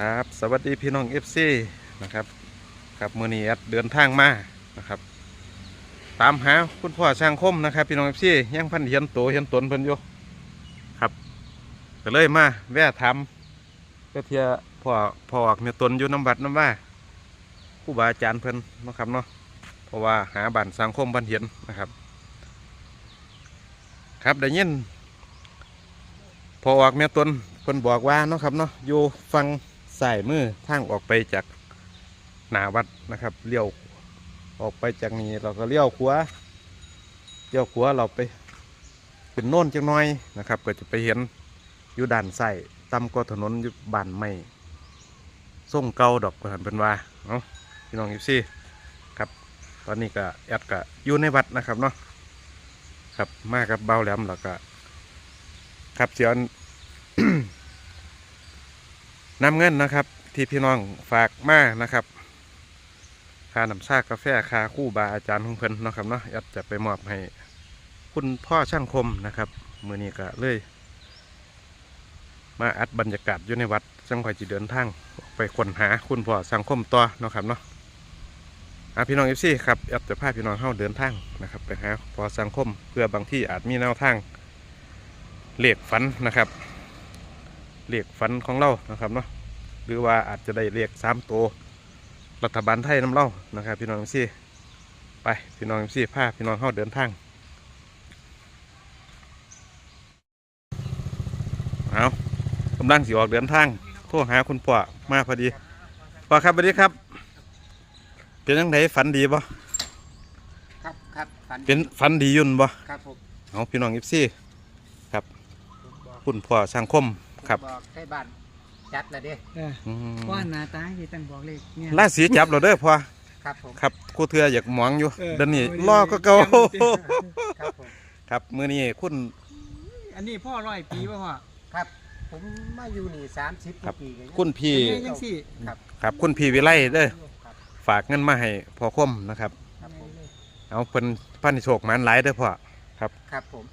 ครับสวัสดีพี่น้องเอฟซีนะครับครับมือนี้แอดเดินทางมานะครับ ตามหาคุณพ่อช่างคมนะครับ พี่น้องเอฟซียังพันเหียนโตเหียนตนเพิ่นอยู่ครับก็เลยมาแวะทำก็เทียพ่อพ่อออกเมียตนอยู่น้ำบัดน้ำว่าครู่บาอาจารย์เพิ่นนะครับเนาะเพราะว่าหาบ้านสังคมบ้านเหียนนะครับ ครับได้ยินพอออกเมียตนเพิ่นบอกว่าเนาะครับเนาะอยู่ฟัง ใสายมือทางออกไปจากหนาวัดนะครับเลี้ยวออกไปจากนี้เราก็เลี้ยวขวาเลี้ยวขวาเราไปเป็นโน่นจังน้อยนะครับ ก็จะไปเห็นอยู่ด้านใส่ตำก็ถนนอยู่บานใหม่ส่งเก่าดอกประหันเป็นว่าเนาะพี่น้องยิซี่ครับ ตอนนี้ก็แอดก็อยู่ในวัดนะครับเนาะครับมากับเบาแหลมแล้วก็ครับเสียน นำเงินนะครับ ที่พี่น้องฝากมานะครับค่าน้ำชากาแฟค่าคู่บาอาจารย์ของเพิ่นนะครับเนาะแอดจะไปมอบให้คุณพ่อช่างคมนะครับมือนี้ก็เลย มาอัดบรรยากาศอยู่ในวัดจังคอยจีเดินทางไปค้นหาคุณพ่อช่างคมต่อนะครับเนาะอะพี่น้องเอฟซีครับแอดจะพาพี่น้องเข้าเดินทางนะครับไปหาพอสังคมเพื่อบางที่อาจมีแนวทางเลขฝันนะครับ เลขฝันของเรานะครับเนาะหรือว่าอาจจะได้เลขสามตัวรัฐบาลไทยน้ำเล่านะครับ พี่น้องเอฟซีไปพี่น้องเอฟซีพาพี่น้องเข้าเดินทางเอากำลังสิออกเดินทางโทรหาคุณพ่อมาพอดีพ่อครับสวัสดีครับ เป็นยังไงฝันดีบ่ครับครับฝันเป็นฝันดีอยุ่นบ่ครับผมเอาพี่น้องอิฟซี่ครับบอกคุณพ่อช่างคม ครับ บอกให้บ้านจัดละเด้เอออืมว่าหน้าตาที่ตั้งบอกเลขเนี่ยราศีจับเราเด้อพ่อครับผมครับครู่เทืออยากหมองอยู่เออเดี๋ยวนี้โอ้ยรอก็เก่าครับผมครับมื้อนี้คุณ อันนี้พ่อร้อยปีป่ะพ่อครับ ผมมาอยู่นี่สามสิบครับ ปีกันคุณพี่เอ้ยยังสี่ครับครับ คุณพี่วิไลเด้อครับฝากเงินมาให้พ่อคมนะครับ ครับผมเอาเพิ่นพันโชคหมันหลายเด้อพ่อครับผม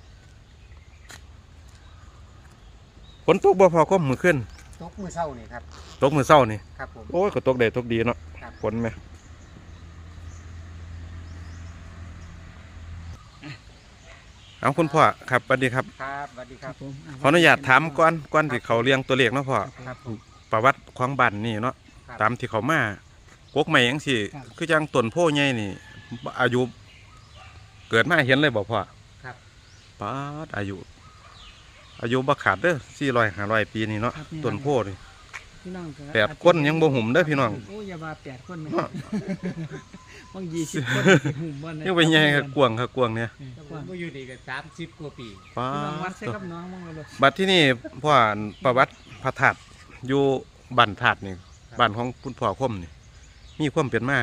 ฝ นตกบ่พ่อคมมื้อขึ้นตกมือเศร้านี่ครับตกมื้อเช้านี่ครับผม โอ้ยก็ตกได้ตกดีเนาะครับ ฝนไหมเอาคุณพ่อครับสวัสดีครับ ครับสวัสดีคครัรับบผมะขออนุญาตถามก่อนก่อนที่เขาเรียงตัวเลขเนาะพ่อครับผม ประวัติของบ้านนี่เนาะครับ ตามที่เขามากกใหม่ยังสิคือจังต้นโพใหญ่นี่บ่อายุ เกิดมาเห็นเลยบอกพ่อครับ ป้าดอายุ อายุบ่ขาดเด้อสี่ร้อยห้าร้อยปีนี่เนาะต้นโพนี่ พี่น้องก็แปดคนยังบ่หุ่มเด้อพี่น้อง โอ้ยอย่าว่าแปดคนไหมเนาะบางยี่สิบคนหุ่มบ่นะยังไปใหญ่กับกวางกับกวางเนี่ยเออแต่กผว้ามงก็อยู่นี่กันสามสิบกว่าปี ป้าพี่น้องวัดดใส่กับน้องมั่งเลยบัดที่นี่พ่อประวัติพระธาตุอยู่บ้านธาตุนี่บ้านของคุณพ่อคมนี่ มีความเป็นมา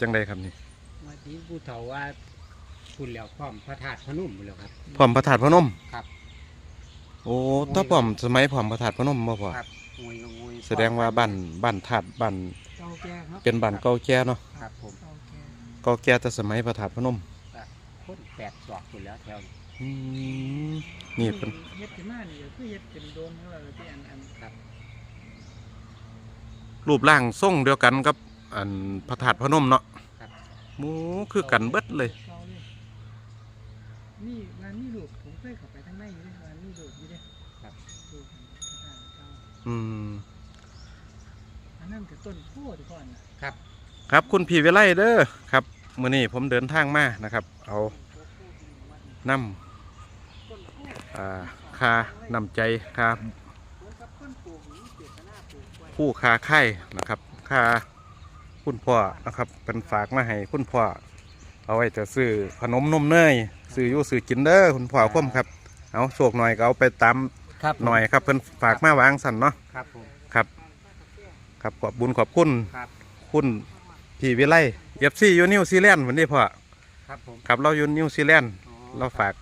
จังใดครับนี่มาที่ผู้เฒ่าว่าคุณแล้วพร้อมพระธาตุพนมหมดแล้วครับ พร้อมพระธาตุพนม ครับ โอ้ถ้าพร้อมสมัยพร้อมพระธาตุพนมบ่พ่อครับงวยก็งวยแสดงว่าบ้านบ้านธาตุบ้านเก่าแก่ครับเป็นบ้านเก่าแก่เนาะครับผมเก่าแก่เก่าแก่แต่สมัยพระธาตุพนมคนแปดศอกคุณแล้วแถวนี้อืมนี่เป็นเฮ็ดขึ้นมานี่ก็คือเฮ็ดเป็นโดนเขาเลยที่อันอันครับ รูปร่างทรงเดียวกันกับอันพระธาตุพนมเนาะครับหมูคือกันเบิดเลยเก่าเลยนี่ร้านนี่ลูกผมเคยเข้าไปทางในอยู่เลยร้านนี่ลูกอยู่เลย ครับ ลูกของพระธาตุเก่า อืมอันนั้นก็ต้นโพธิ์ก่อนน่ะครับ ครับคุณพี่วิไลเด้อครับมื้อนี้ผมเดินทางมานะครับ เอานำอ่าค่านำใจค่าผู้ค่าไข่นะครับค่าคุณพ่อนะครับเป็นฝากมาให้คุณพ่อเอาไว้จะซื้อขนมนมเนยซื้ออยู่ซื้อกินเด้อคุณพ่อคมครับเอาโชคหน่อยก็เอาไปตาม ครับหน่อยครับเพิ่นฝากมาวางสั่นเนาะครับผมครับครับขอบบุญขอบคุณครับคุณพี่วิไลเอฟซีอยู่นิวซีแลนด์วันนี้พ่อครับผมครับเราอยู่นิวซีแลนด์อ๋อเราฝาก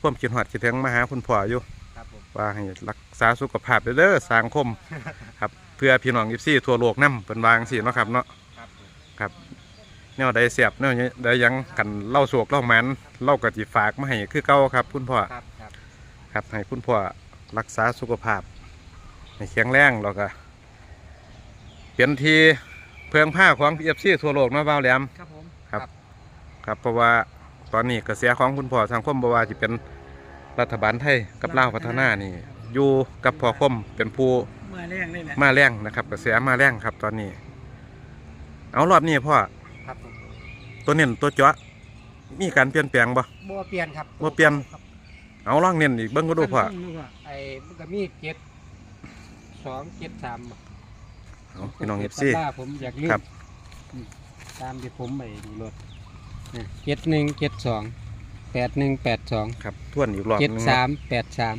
ความคิดหอดคิดถึงมาหาคุณพ่ออยู่ครับผมว่าให้รักษาสุขภาพเด้อสังคมครับเพื่อพี่น้องเอฟซีทั่วโลกนํเป็นวาจั่งสิเนาะครับเนาะครับผมครับแนวใดเสียบแนวใดหยังกันเล่าโศกเล่าหมันเล่ากะจิฝากมาให้คือเก่าครับ คุณพ่อครับครับครับให้คุณพ่อ รักษาสุขภาพให้แข็งแรงแล้วก็เป็นที่เพื่องผ้าของเอฟซีทั่วโลกเนาะบ่าวแหลม ครับผมครับ ครับเพราะว่าตอนนี้กระแสของคุณพ่อสังคมบ่ว่าจะเป็นรัฐบาลไทยกับลาวพัฒนานี่อยู่กับพ่อคมเป็นผู้เมื่อเรื่องนี่แหละมาแรงนะครับ กระแสมาแรงครับ ตอนนี้ เอารอบนี้พ่อครับผมตัวเน้นตัวเจาะมีการเปลี่ยนแปลงบ่บัวเปลี่ยนครับบัวเปลี่ยนครับ เอาล่องเน้นอีกเบิ่งก็ดูพ่อดูพ่อ ไอ้มันก็มีเจ็ดสองเจ็ดสามเอาพี่น้องเอฟซี ตำราผมอยากลืมครับอืมตามที่ผมไปดูรถเจ็ดหนึ่งเจ็ดสองแปดหนึ่งแปดสองครับทวนอีกรอบหเจ็ดนึงสามแปดสาม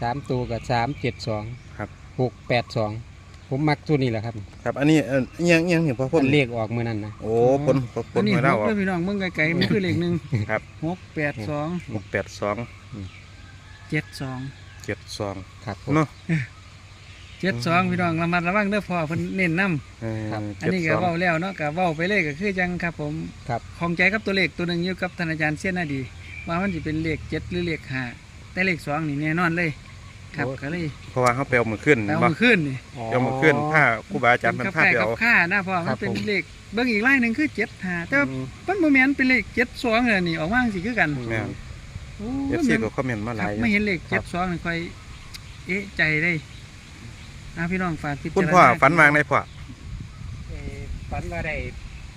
สามตัวกับสามเจ็ดสองครับ หกแปดสอง ผมมักตัวนี้แหละครับครับ อันนี้เอ่ออิหยังอิหยังนี่พ่อพ่นมันเลขออกมือนั่นนะโอ้ผลผลผอัลนนี้มาหแล้วกเด้อพี่น้องเบิ่งไกลๆมันคือเลขหนึ่งครับหกแปดสองหกแปดสองเจ็ดสองเจ็ดสองครับผม เนาะเจ็ดสองพี่น้องระมัดระวังเด้อพ่อเพิ่นเน้นนำเออครับ อันนี้ก็72เว้าแล้วเนาะก็เว้าไปเลยก็คือจังครับผมครับของใจกับตัวเลขตัวหนึ่งอยู่กับท่านอาจารย์เสี้ยนนาดี ว่ามันจะเป็นเลขเจ็ดหรือเลขห้าแต่เลขสองนี่แน่นอนเลย ครับก็เลยเพราะว่าเขาเปลวมือขึ้นแปลบ่ว่าขึ้นนี่เปลวมือขึ้นผ้าครูบาอาจารย์มันกับผ้าไก่เปลกัวบข้านะพ่อครัมับนเป็นผมเลขเบิ่งอีกไล่หนึ่งคือเจ็ดห้าแต่ว่าอืม มันโมเมนเป็นเลขเจ็ดสองเลยนี่ออกมาสิคือกันแม่น โอ้เอฟซีก็คอมเมนต์มาหครัลาบยอยู่ไม่เห็นเลขครัเจ็บ ดสองนี่ค่อย เอ๊ะใจได้อะพี่น้องฝากพิจารณาคุณพ่อฝันวางในพ่อเอ่อฝันว่าได้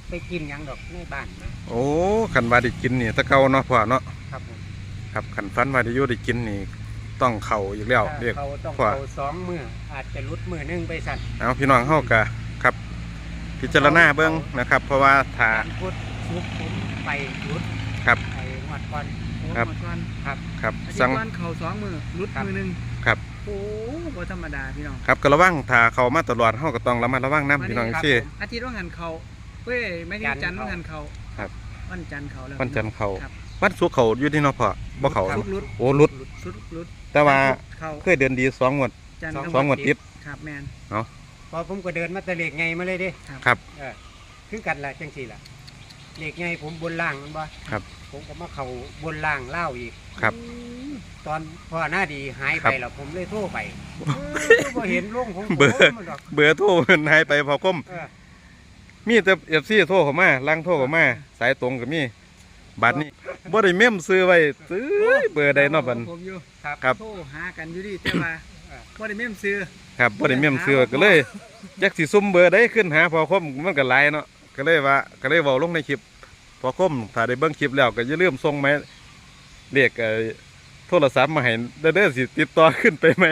ไปกินหยังดอกในบ้านนะโอ้ขันว่าได้กินนี่ตะเกาเนาะพ่อเนาะครับผมครับขันฝันว่าได้อยู่ได้กินนี่ ต้องเข่าอีกแล้วถ้าเรียกเขาต้องว่า เขาสองมืออาจจะลุดมือหนึงไปสั่นเอาพี่น้องเฮากะครับ พิจารณาเบิ่งนะครับ เพราะว่าถ้า การพุทธชุกผมไปลุดครับไปงวดก่อนครับ หมดวันครับครับอาทิตสั่ง ย์วันเข่าสองมือรุดครับมือหนึ่งครับ โอ้บ่ธรรมดาพี่น้องครับก็ระวังถ้าเขามาตลอดเฮาก็ต้องระมัดระวังนํพี่น้องครับซี่ผมอาทิตย์ว่างันเขาเว้ยไม่ถึงจันทร์ว่างันเขาครับ วันจันทร์เขาแล้ววันจันทร์เขา ครับ วันศุกร์เขาอยู่ที่เนาะพ่อบ่เขารุดรุดโอ้หลุด รุดรุดแต่ว่าเขาเคยเดินดีสองงวด จันทร์สองงวดติด ครับแมนพอผมก็เดินมาแตะเลกไงมาเลยเด้ครับ เออคือกันละจังสี่ล่ะเลกไงผมบนล่างมันบ่ครับ ผมก็มาเข้าบนล่างเล่าอีก ครับตอนพ่อหน้าดีหายครัไปบแล้วผมเลยโทรไปเออบ่เห็นลงของผมเบอร์มันดอกเบอร์โทรเพิ่นให้ไปพอก้ม เออมีแต่ FC โทรเข้ามาลังโทรเข้ามา สายตรงก็มีบัตรนี้ บ่ได้เมมซื้อไว้ซื้อเบอร์ใดเนาะบัด ผมอยู่ครับครับ โทรหากันอยู่ดิแต่ว่าบ่ได้เมมซื้อครับบ่ได้เมมซื้อก็เลยจักสิซุ่มเบอร์ใดขึ้นหาพอคมมันก็หลายเนาะก็เลยว่าก็เลยเว้าลงในคลิปพอคมถ้าได้เบิ่งคลิปแล้วก็อย่าลืมส่งหมายเลขเอ่อโทรศัพท์มาให้เด้อเด้อสิติดต่อขึ้นไปไหม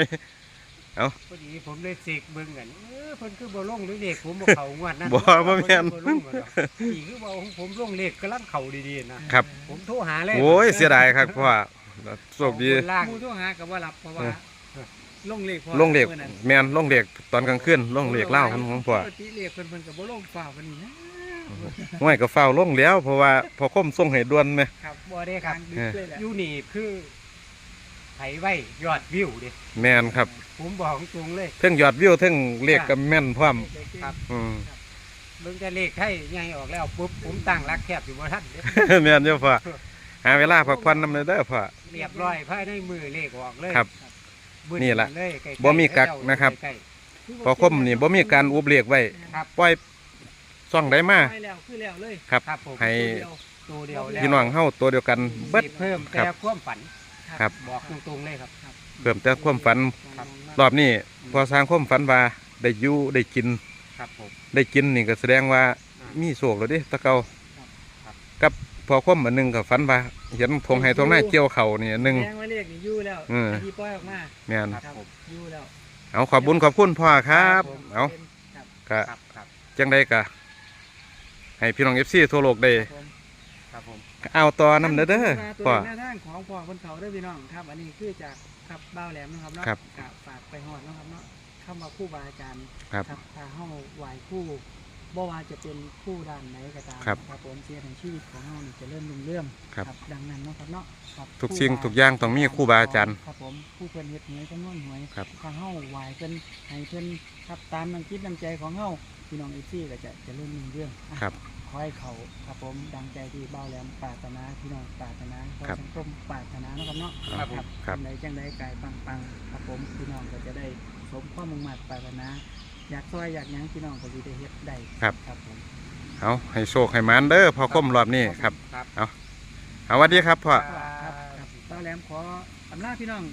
พอดีผมเลยสิกเบิ่งกันเออเพิ่นคือบ่ลงหรือเลขผมบ่เข้างวดนั้นบ่บ่แม่นบ่ลงบ่ดอกอีกคือบ่ของผมลงเลขกำลังเข้าดีๆนะครับ ผมโทรหาเลยโอ้ยเสียดายครับเพราะว่าโชคดีบนล่างหมูโทรหาก็บ่รับเพราะว่าเออลงเลขพอลงเลขมื่อนั้นแม่นลงเลขตอนกลางคืนลงเลขเล่าของของพ่อปกติเลขเพิ่นเพิ่นก็บ่ลงฝ่าวันนี้นะห้วยก็เฝ้าลงแล้ว เพราะว่าพอคมส่งให้ด่วนไหมครับบ่ได้ครับดึกเลยแหละอยู่นี่คือ ไผไว้ยอดวิวเด้แม่นครับผมบอกตรงเลย เทั้งยอดวิวเทั้งเลขก็แม่นพร้อมครับอืมเบิ่งแต่เลขให้ใหญ่ออกแล้วปุ๊บผมตั้งรักแคบอยู่บ่ทันเด้แม่นเจ้าพ่อหาเวลาพักผ่อนนำเลยเด้อพ่อเรียบร้อยภายในมือเลขออกเลยครับบึ้นี่ล่ะเลยใกล้ๆบ่มีกักนะครับใกล้พอคมนี่บ่มีการอุบเลขไว้ๆครับปล่อยซ่องได้มาไปแล้วคือแล้วเลยครับครับผมให้ตัวเดียวแล้วพี่น้องเฮาตัวเดียวกันเบิดสิเพิ่มครัแต่บความฝัน ครับ บอกตรงๆเลยครับ เพิ่มแต่ความฝันครับ รอบนี้พอสร้างความฝันว่าได้อยู่ได้กิน ครับผม ได้กินนี่ก็แสดงว่ามีโศกแล้วเดิตะเกาครับ กับพอความอันหนึงกับฝันว่าเห็นทงไห้ทงหน้าเกี่ยวเข่านี่อันหนึงแจ้งว่าเลขนี่อยู่แล้วเออที่ปล่อยออกมาแม่นครับผมอยู่แล้วเอาขอบบุญขอบคุณพ่อครับครับผมเอาครับก็ครับ ครับ จังได้กะให้พี่น้องเอฟซีทั่วโลกได้ผมครับผม เอาต่อนำเด้อเด้อตัวพ่อหน้าทางของพ่อบนเขาเด้อพี่น้องครับ อันนี้คือจากครับบ้าวแหลมนะครับเนาะครับกฝากไปหอดนะครับเนาะเข้ามาคู่บาอาจารย์ครับถ้าเฮาไหวคู่บ่ว่าจะเป็นคู่ด้านไหนก็ตามครับครับผมเสียในชีวิตของเฮานี่จะเริ่มรุ่งเรื่องครับ ดังนั้นเนาะครับเนาะครับทุกสิ่งทุกอย่างต้องมีครูบาอาจารย์ ครับผมผู้เพิ่นเฮ็ดหวยจำนวนหวยครับ ถ้าเฮาไหวเพิ่นให้เพิ่นครับตามน้ำคิดน้ำใจของเฮาพี่น้องอีซี่ก็จะเจะเริ่มรุ่งเรื่องอะ ครับ ขอให้เขาครับผมดังใจที่เบ้าแหลมปรารถนาพี่น้องปรารถนาขอครับสังคมปรารถนาเนาะครับเนาะครับผมครับ จังใดจังใดกายปังปังครับผมพี่น้องก็จะได้สมความมุ่งมั่นปรารถนา อยากซอยอยากหยังพี่น้องก็สิได้เฮ็ดได้ครับ ครับผม เอาให้โชคให้หมานเด้อพอคมรอบนี้ครับ ครับ เอาสวัสดีครับพ่อ ครับครับเต้าแหลมขออำลาพี่น้อง